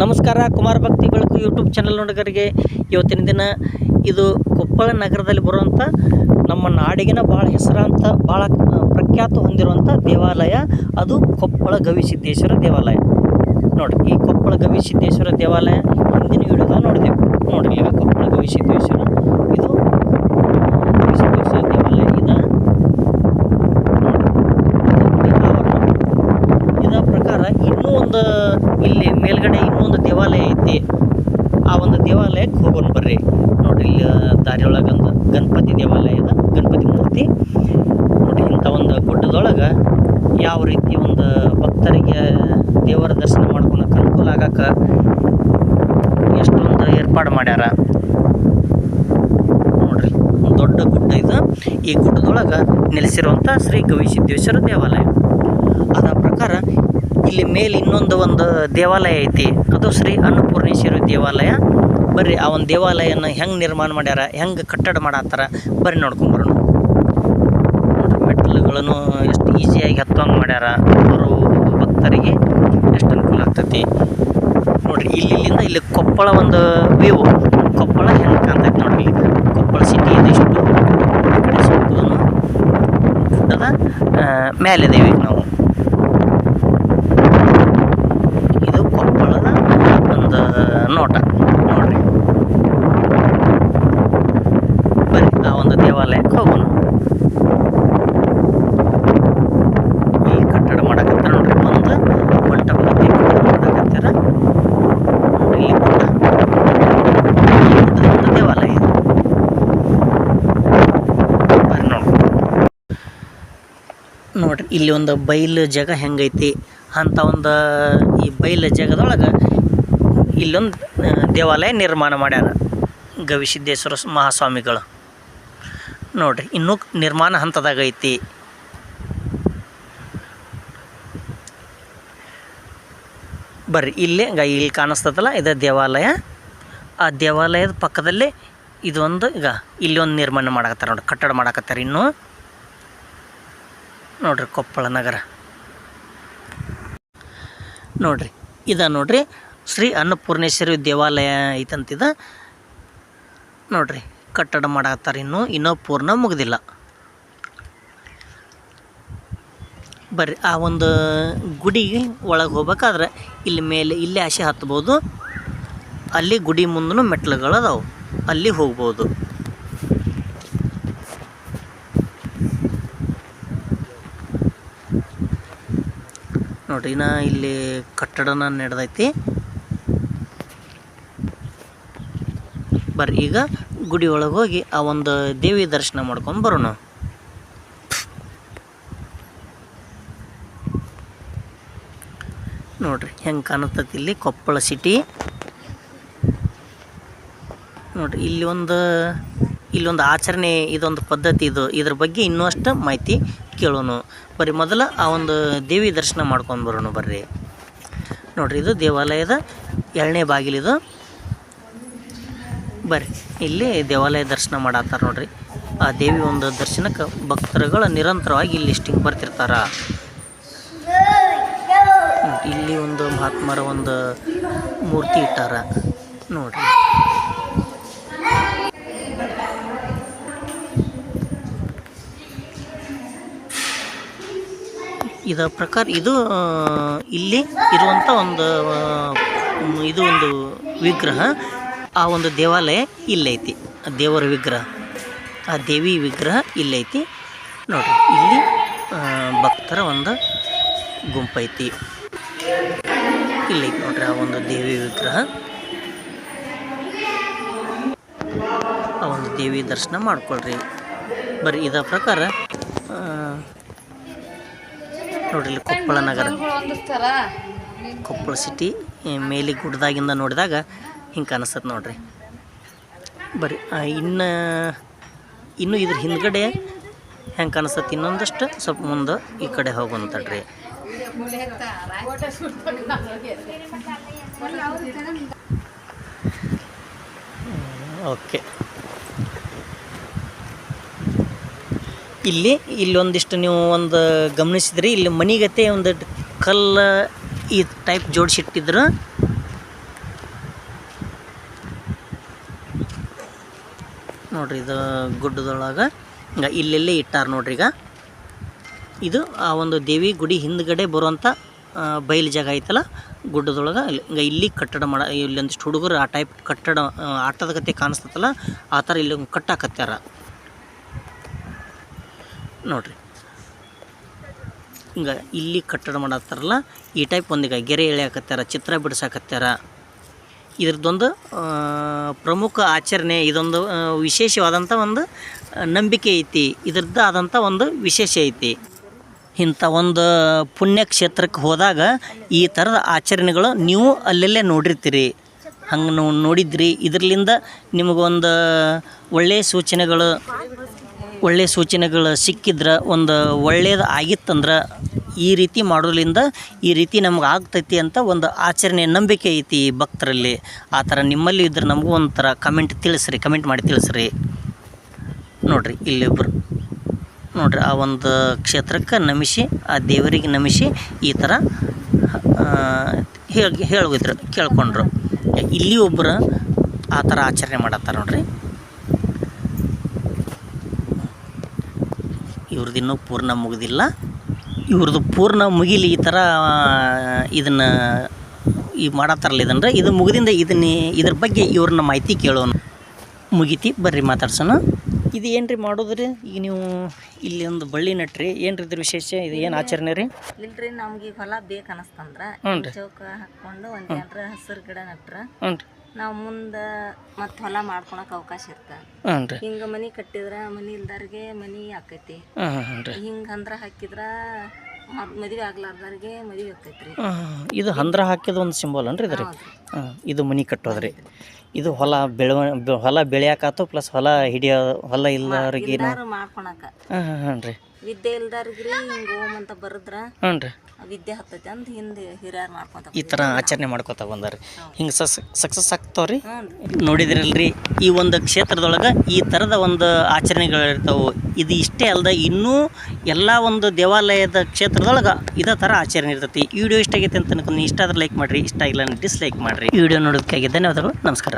ನಮಸ್ಕಾರ, ಕುಮಾರ ಭಕ್ತಿ ಬೆಳಕು ಯೂಟ್ಯೂಬ್ ಚಾನಲ್ ನೋಡಿಗರಿಗೆ. ಇವತ್ತಿನ ದಿನ ಇದು ಕೊಪ್ಪಳ ನಗರದಲ್ಲಿ ಬರುವಂಥ ನಮ್ಮ ನಾಡಿಗಿನ ಭಾಳ ಹೆಸರಾಂತ ಭಾಳ ಪ್ರಖ್ಯಾತ ಹೊಂದಿರುವಂಥ ದೇವಾಲಯ. ಅದು ಕೊಪ್ಪಳ ಗವಿಸಿದ್ದೇಶ್ವರ ದೇವಾಲಯ. ನೋಡಿ ಈ ಕೊಪ್ಪಳ ಗವಿಸಿದ್ದೇಶ್ವರ ದೇವಾಲಯ ಹಿಂದಿನ ವಿಡಿಯೋದಾಗ ನೋಡಿದೆವು. ನೋಡಿರಿ ಕೊಪ್ಪಳ ಗವಿಸಿದ್ದೇಶ್ವರ ದೇವಾಲಯ ಇದು ನೋಡ್ರಿ, ಇದು ಆವರಣ. ಇನ್ನೂ ಒಂದು ಇಲ್ಲಿ ಮೇಲ್ಗಡೆ ಇನ್ನೊಂದು ದೇವಾಲಯ ಐತಿ. ಆ ಒಂದು ದೇವಾಲಯಕ್ಕೆ ಹೋಗೋಣ ಬರ್ರಿ. ನೋಡ್ರಿ ಇಲ್ಲಿ ದಾರಿಯೊಳಗೆ ಒಂದು ಗಣಪತಿ ದೇವಾಲಯ ಇದೆ, ಗಣಪತಿ ಮೂರ್ತಿ. ನೋಡ್ರಿ ಇಂಥ ಒಂದು ಗುಡ್ಡದೊಳಗೆ ಯಾವ ರೀತಿ ಒಂದು ಭಕ್ತರಿಗೆ ದೇವರ ದರ್ಶನ ಮಾಡ್ಕೊಳಕ್ಕೆ ಅನುಕೂಲ ಆಗಕ್ಕೆ ಎಷ್ಟೊಂದು ಏರ್ಪಾಡು ಮಾಡ್ಯಾರ. ನೋಡ್ರಿ ದೊಡ್ಡ ಗುಡ್ಡ ಇದು. ಈ ಗುಡ್ಡದೊಳಗೆ ನೆಲೆಸಿರುವಂಥ ಶ್ರೀ ಗವಿಸಿದ್ದೇಶ್ವರ ದೇವಾಲಯ. ಇಲ್ಲಿ ಮೇಲೆ ಇನ್ನೊಂದು ಒಂದು ದೇವಾಲಯ ಐತಿ. ಅದು ಶ್ರೀ ಅನ್ನಪೂರ್ಣೇಶ್ವರಿ ದೇವಾಲಯ. ಬರ್ರಿ, ಆ ಒಂದು ದೇವಾಲಯನ ಹೆಂಗೆ ನಿರ್ಮಾಣ ಮಾಡ್ಯಾರ, ಹೆಂಗೆ ಕಟ್ಟಡ ಮಾಡತ್ತಾರ, ಬರ್ರಿ ನೋಡ್ಕೊಂಬರೋಣ ಮೆಟ್ಲುಗಳನ್ನು ಎಷ್ಟು ಈಸಿಯಾಗಿ ಹತ್ತೋಂಗೆ ಮಾಡ್ಯಾರ ಅವರು ಭಕ್ತರಿಗೆ, ಎಷ್ಟು ಅನುಕೂಲ ಆಗ್ತೈತಿ. ನೋಡಿರಿ ಇಲ್ಲಿ ಇಲ್ಲಿಂದ ಇಲ್ಲಿ ಕೊಪ್ಪಳ ಒಂದು ವ್ಯೂ ಕೊಪ್ಪಳ ಹೆಂಗೆ ಕಾಣ್ತೈತಿ ನೋಡಿರಿ ಇಲ್ಲಿ. ಕೊಪ್ಪಳ ಸಿಟಿ ಇದಿಷ್ಟು ಕಡೆ ದೇವಿ ನಾವು ಇದು ಕೊಪ್ಪಳದ ಒಂದು ನೋಟ. ನೋಡ್ರಿ. ಆ ಒಂದು ದೇವಾಲಯಕ್ಕೆ ಹೋಗೋಣ. ಈ ಕಟ್ಟಡ ಮಾಡಕತ್ತಾರ ನೋಡ್ರಿ. ಒಂದು ಮಂಟಪ ಮಾಡಕತ್ತಾರ. ಇಲ್ಲಿ ಗುಡ್ಡ ಒಂದು ದೇವಾಲಯ ಬರ್ರಿ ಇಲ್ಲಿ ಒಂದು ಬಯಲು ಜಾಗ ಹೆಂಗೈತಿ? ಅಂಥ ಒಂದು ಈ ಬಯಲು ಜಾಗದೊಳಗೆ ಇಲ್ಲೊಂದು ದೇವಾಲಯ ನಿರ್ಮಾಣ ಮಾಡ್ಯಾರ ಗವಿಸಿದ್ದೇಶ್ವರ ಮಹಾಸ್ವಾಮಿಗಳು. ನೋಡ್ರಿ, ಇನ್ನೂ ನಿರ್ಮಾಣ ಹಂತದಾಗ ಐತಿ. ಬರ್ರಿ, ಇಲ್ಲೇ ಗ ಇಲ್ಲಿ ಕಾಣಿಸ್ತದಲ್ಲ, ಇದು ದೇವಾಲಯ. ಆ ದೇವಾಲಯದ ಪಕ್ಕದಲ್ಲೇ ಇದೊಂದು, ಈಗ ಇಲ್ಲಿ ಒಂದು ನಿರ್ಮಾಣ ಮಾಡಕತ್ತಾರ ನೋಡ್ರಿ, ಕಟ್ಟಡ ಮಾಡಕತ್ತಾರ ಇನ್ನೂ. ನೋಡ್ರಿ, ಕೊಪ್ಪಳ ನಗರ. ನೋಡ್ರಿ, ಇದ ನೋಡ್ರಿ ಶ್ರೀ ಅನ್ನಪೂರ್ಣೇಶ್ವರಿ ದೇವಾಲಯ ಐತಂತಿದ. ನೋಡ್ರಿ, ಕಟ್ಟಡ ಮಾಡತ್ತಾರ ಇನ್ನೂ ಇನ್ನೂ ಪೂರ್ಣ ಮುಗಿದಿಲ್ಲ. ಬರ್ರಿ, ಆ ಒಂದು ಗುಡಿ ಒಳಗೆ ಹೋಗ್ಬೇಕಾದ್ರೆ, ಇಲ್ಲಿ ಮೇಲೆ ಇಲ್ಲಿ ಆಸೆ ಹತ್ಬೋದು, ಅಲ್ಲಿ ಗುಡಿ ಮುಂದೂ ಮೆಟ್ಲುಗಳು ಅದಾವೆ, ಅಲ್ಲಿ ಹೋಗ್ಬೋದು. ನೋಡ್ರಿ ನಾ ಇಲ್ಲಿ ಕಟ್ಟಡನ ನಡೆದೈತಿ. ಬರ್ರಿ. ಈಗ ಗುಡಿ ಒಳಗೆ ಹೋಗಿ ಆ ಒಂದು ದೇವಿ ದರ್ಶನ ಮಾಡ್ಕೊಂಡು ಬರೋಣ. ನೋಡ್ರಿ, ಹೆಂಗೆ ಕಾಣತೈತಿ ಇಲ್ಲಿ ಕೊಪ್ಪಳ ಸಿಟಿ ನೋಡ್ರಿ, ಇಲ್ಲಿ ಒಂದು ಇಲ್ಲೊಂದು ಆಚರಣೆ, ಇದೊಂದು ಪದ್ಧತಿ ಇದು. ಇದ್ರ ಬಗ್ಗೆ ಇನ್ನೂ ಅಷ್ಟು ಮಾಹಿತಿ ಕೇಳೋಣ. ಬರ್ರಿ, ಮೊದಲ ಆ ಒಂದು ದೇವಿ ದರ್ಶನ ಮಾಡ್ಕೊಂಡು ಬರೋಣ ಬರ್ರಿ. ನೋಡ್ರಿ, ಇದು ದೇವಾಲಯದ ಎರಡನೇ ಬಾಗಿಲಿದು ಬರ್ರಿ. ಇಲ್ಲಿ ದೇವಾಲಯ ದರ್ಶನ ಮಾಡತ್ತಾರ ನೋಡ್ರಿ. ಆ ದೇವಿ ಒಂದು ದರ್ಶನಕ್ಕೆ ಭಕ್ತರುಗಳು ನಿರಂತರವಾಗಿ ಇಲ್ಲಿ ಇಷ್ಟಿಂಗ್ ಬರ್ತಿರ್ತಾರ. ಇಲ್ಲಿ ಒಂದು ಮಹಾತ್ಮರ ಒಂದು ಮೂರ್ತಿ ಇಟ್ಟಾರ. ನೋಡ್ರಿ. ಇದ ಪ್ರಕಾರ ಇದು ಇಲ್ಲಿ ಇರುವಂಥ ಒಂದು ಇದು ಒಂದು ವಿಗ್ರಹ. ಆ ಒಂದು ದೇವಾಲಯ ಇಲ್ಲೈತಿ. ಆ ದೇವರ ವಿಗ್ರಹ. ಆ ದೇವಿ ವಿಗ್ರಹ ಇಲ್ಲೈತಿ. ನೋಡಿರಿ ಇಲ್ಲಿ ಭಕ್ತರ ಒಂದು ಗುಂಪೈತಿ. ಇಲ್ಲೈತಿ ನೋಡ್ರಿ ಆ ಒಂದು ದೇವಿ ವಿಗ್ರಹ. ಆ ಒಂದು ದೇವಿ ದರ್ಶನ ಮಾಡ್ಕೊಳ್ರಿ. ಬರ್ರಿ ಇದರ ಪ್ರಕಾರ ನೋಡ್ರಿ ಇಲ್ಲಿ ಕೊಪ್ಪಳ ನಗರ. ಕೊಪ್ಪಳ ಸಿಟಿ ಮೇಲೆ ಗುಡ್ಡದಾಗಿಂದ ನೋಡಿದಾಗ ಹಿಂಗೆ ಕಾಣಿಸ್ತದೆ ನೋಡ್ರಿ. ಬರಿ ಇನ್ನು ಇನ್ನು ಇದ್ರ ಹಿಂದ್ಗಡೆ ಹೆಂಗೆ ಕಾಣಿಸ್ತದೆ ಇನ್ನೊಂದಷ್ಟು, ಸ್ವಲ್ಪ ಮುಂದೆ ಈ ಕಡೆ ಹೋಗೋಣ ತಡ್ರಿ ಓಕೆ. ಇಲ್ಲಿ ಇಲ್ಲೊಂದಿಷ್ಟು ನೀವು ಒಂದು ಗಮನಿಸಿದ್ರಿ, ಇಲ್ಲಿ ಮನಿಗತೆ ಒಂದು ಕಲ್ಲು ಈ ಟೈಪ್ ಜೋಡಿಸಿಟ್ಟಿದ್ರು. ನೋಡ್ರಿ, ಇದು ಗುಡ್ಡದೊಳಗೆ. ಇಲ್ಲೆಲ್ಲೇ ಇಟ್ಟಾರ ನೋಡ್ರಿ ಈಗ. ಇದು ಆ ಒಂದು ದೇವಿ ಗುಡಿ ಹಿಂದ್ಗಡೆ ಬರುವಂಥ ಬಯಲು ಜಾಗ ಐತಲ್ಲ, ಗುಡ್ಡದೊಳಗೆ. ಅಲ್ಲಿ ಇಲ್ಲಿ ಕಟ್ಟಡ ಮಾಡ, ಇಲ್ಲೊಂದಿಷ್ಟು ಹುಡುಗರು ಆ ಟೈಪ್ ಕಟ್ಟಡ ಆಟದ ಕತೆ ಕಾಣಿಸ್ತತ್ತಲ್ಲ ಆ ಥರ ಇಲ್ಲಿ ಒಂದು ಕಟ್ಟಾಕತ್ಯಾರ ನೋಡ್ರಿ. ಹಿಂಗೆ ಇಲ್ಲಿ ಕಟ್ಟಡ ಮಾಡತ್ತಾರಲ್ಲ ಈ ಟೈಪ್ ಒಂದೀಗ ಗೆರೆ ಎಳೆಯಾಕತ್ಯಾರ ಚಿತ್ರ ಬಿಡ್ಸಾಕತ್ಯಾರ ಇದ್ರದ್ದೊಂದು ಪ್ರಮುಖ ಆಚರಣೆ, ಇದೊಂದು ವಿಶೇಷವಾದಂಥ ಒಂದು ನಂಬಿಕೆ ಐತಿ. ಇದ್ರದ್ದು ಆದಂಥ ಒಂದು ವಿಶೇಷ ಐತಿ. ಇಂಥ ಒಂದು ಪುಣ್ಯಕ್ಷೇತ್ರಕ್ಕೆ ಹೋದಾಗ ಈ ಥರದ ಆಚರಣೆಗಳು ನೀವು ಅಲ್ಲಲ್ಲೇ ನೋಡಿರ್ತೀರಿ. ಹಂಗೆ ನೀವು ನೋಡಿದ್ರಿ. ಇದರಿಂದ ನಿಮಗೊಂದು ಒಳ್ಳೆಯ ಸೂಚನೆಗಳು ಒಳ್ಳೆಯ ಸೂಚನೆಗಳು ಸಿಕ್ಕಿದ್ರೆ, ಒಂದು ಒಳ್ಳೆಯದು ಆಗಿತ್ತಂದ್ರೆ ಈ ರೀತಿ ಮಾಡೋದ್ರಿಂದ ಈ ರೀತಿ ನಮ್ಗೆ ಆಗ್ತೈತಿ ಅಂತ ಒಂದು ಆಚರಣೆ ನಂಬಿಕೆ ಐತಿ ಭಕ್ತರಲ್ಲಿ. ಆ ಥರ ನಿಮ್ಮಲ್ಲಿ ಇದ್ರೆ ನಮಗೂ ಒಂಥರ ಕಮೆಂಟ್ ತಿಳಿಸ್ರಿ ಕಮೆಂಟ್ ಮಾಡಿ ತಿಳಿಸ್ರಿ. ನೋಡಿರಿ, ಇಲ್ಲಿಬ್ರು. ನೋಡ್ರಿ, ಆ ಒಂದು ಕ್ಷೇತ್ರಕ್ಕೆ ನಮಿಸಿ, ಆ ದೇವರಿಗೆ ನಮಿಸಿ ಈ ಥರ ಹೇಳಿ ಹೇಳಿದ್ರು ಕೇಳ್ಕೊಂಡ್ರು. ಇಲ್ಲಿ ಒಬ್ಬರು ಆ ಥರ ಆಚರಣೆ ಮಾಡತ್ತಾರ ನೋಡ್ರಿ. ಇವ್ರದ್ದು ಇನ್ನೂ ಪೂರ್ಣ ಮುಗಿದಿಲ್ಲ. ಇವ್ರದ್ದು ಪೂರ್ಣ ಮುಗಿಲಿ ಈ ಥರ ಇದನ್ನು ಈ ಮಾಡತ್ತಾರಲ್ಲ ಇದನ್ನು. ಇದು ಮುಗಿದಿಂದ ಇದನ್ನೇ ಇದ್ರ ಬಗ್ಗೆ ಇವ್ರನ್ನ ಮಾಹಿತಿ ಕೇಳೋಣ. ಮುಗಿತಿ ಬರ್ರಿ ಮಾತಾಡ್ಸೋಣ. ಇದು ಏನು ರೀ ಮಾಡೋದ್ರಿ? ಈಗ ನೀವು ಇಲ್ಲಿ ಒಂದು ಬಳ್ಳಿ ನಟ್ರಿ. ಏನು ರೀ ಇದ್ರ ವಿಶೇಷ? ಇದು ಏನು ಆಚರಣೆ ರೀ? ಇಲ್ರಿ ನಮ್ಗೆ ಈ ಹೊಲ ಬೇಕು ಅನಸ್ತಂದ್ರ. ಹ್ಞೂ ರೀ ಚೌಕ ಹಾಕೊಂಡು ಒಂದು ಏನ್ರ ಹಸಿರು ಗಿಡ ನಟ್ರ. ಹ್ಞೂ ರೀ ನಾವ್ ಮುಂದೆ ಮತ್ತೆ ಹೊಲ ಮಾಡ್ಕೊಳಕ್ ಅವಕಾಶ ಇರ್ತ. ಹ್ಞೂ ರೀ. ಹಿಂಗ ಮನಿ ಕಟ್ಟಿದ್ರ ಮನಿ ಇಲ್ದಾರ್ಗೆ ಮನಿ ಆಕೈತಿ. ಹಾಂ ಹ್ಞೂ ರೀ. ಹಿಂಗ ಅಂದ್ರ ಹಾಕಿದ್ರ ಮದ್ ಮದ್ವಿ ಆಗ್ಲಾರ್ದಾರ್ಗೆ ಮದ್ವೆ ಆಕೈತ್ರಿ. ಇದು ಹಂದ್ರ ಹಾಕಿದ ಒಂದು ಸಿಂಬಲ್ ಅನ್ರಿ ಇದು ರೀ ಹೌದ್ರಿ. ಹಾಂ ಇದು ಮನಿ ಕಟ್ಟೋದ್ರಿ. ಇದು ಹೊಲ ಬೆಳವ ಬೆ- ಹೊಲ ಬೆಳೆಯಾಕಾತು ಪ್ಲಸ್ ಹೊಲ ಹಿಡಿಯೋ ಹೊಲ ಇಲ್ಲವ್ರಿಗೆ ಇಲ್ದಾರ ಮಾಡ್ಕೊಳಕ. ಹಾಂ ಹಾಂ ರೀ. ವಿದ್ಯೆ ಇಲ್ದಾರ್ಗ್ರಿ ಹಿಂಗ ಓಮ್ ಅಂತ ಬರದ್ರ ಹ್ಞೂ ರೀ ವಿದ್ಯೆ ಹತ್ತೈತಿ ಅಂತ ಹಿಂದೆ ಹಿರಿಯರ್ ಮಾಡ್ಕೊಂತ ಈ ಥರ ಆಚರಣೆ ಮಾಡ್ಕೊತ ಬಂದಾರೆ ಹಿಂಗೆ ಸಸ್ ಸಕ್ಸಸ್ ಆಗ್ತಾವ್ರಿ. ನೋಡಿದ್ರಲ್ರಿ ಈ ಒಂದು ಕ್ಷೇತ್ರದೊಳಗೆ ಈ ಥರದ ಒಂದು ಆಚರಣೆಗಳಿರ್ತಾವೆ. ಇದು ಇಷ್ಟೇ ಅಲ್ಲದೆ ಇನ್ನೂ ಎಲ್ಲ ಒಂದು ದೇವಾಲಯದ ಕ್ಷೇತ್ರದೊಳಗೆ ಇದೇ ಥರ ಆಚರಣೆ ಇರ್ತೈತಿ. ಈ ವಿಡಿಯೋ ಇಷ್ಟ ಆಗೈತೆ ಅಂತ ಅನ್ಕೊಂಡು ಇಷ್ಟ ಆದ್ರೆ ಲೈಕ್ ಮಾಡಿರಿ ಇಷ್ಟ ಆಗಿಲ್ಲ ಡಿಸ್ಲೈಕ್ ಮಾಡಿರಿ. ವಿಡಿಯೋ ನೋಡೋದಕ್ಕಾಗಿ ಧನ್ಯವಾದಗಳು ನಮಸ್ಕಾರ.